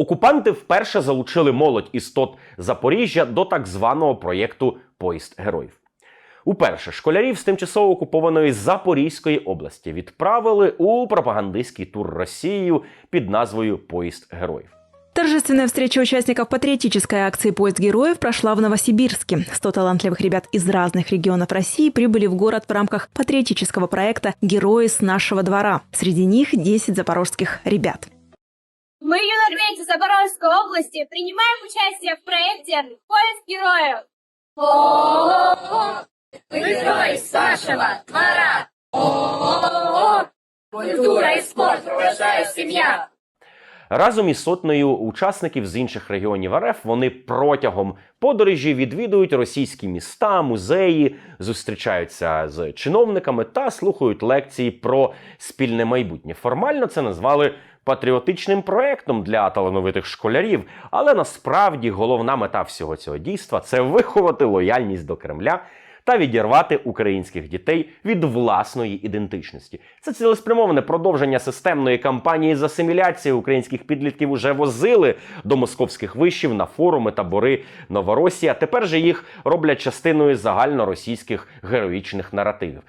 Окупанти вперше залучили молодь істот Запоріжжя до так званого проєкту Поїзд героїв. Уперше школярів з тимчасово окупованої Запорізької області відправили у пропагандистський тур Росією під назвою Поїзд героїв. Торжественная встреча участников патриотической акции «Поезд героев» прошла в Новосибирске. 100 талантливых ребят из разных регионов России прибыли в город в рамках патриотического проекта «Герои с нашего двора». Среди них 10 запорожских ребят. Мы, юнормейцы Запорожской области, принимаем участие в проекте «Поиск героев». О-о-о, вы герои с нашего двора. О-о-о, культура и спорт урожаю семья. Разом із сотнею учасників з інших регіонів РФ вони протягом подорожі відвідують російські міста, музеї, зустрічаються з чиновниками та слухають лекції про спільне майбутнє. Формально це назвали патріотичним проектом для талановитих школярів, але насправді головна мета всього цього дійства це виховати лояльність до Кремля та відірвати українських дітей від власної ідентичності. Це цілеспрямоване продовження системної кампанії з асиміляції українських підлітків уже возили до московських вишів на форуми табори Новоросія. Тепер же їх роблять частиною загальноросійських героїчних наративів.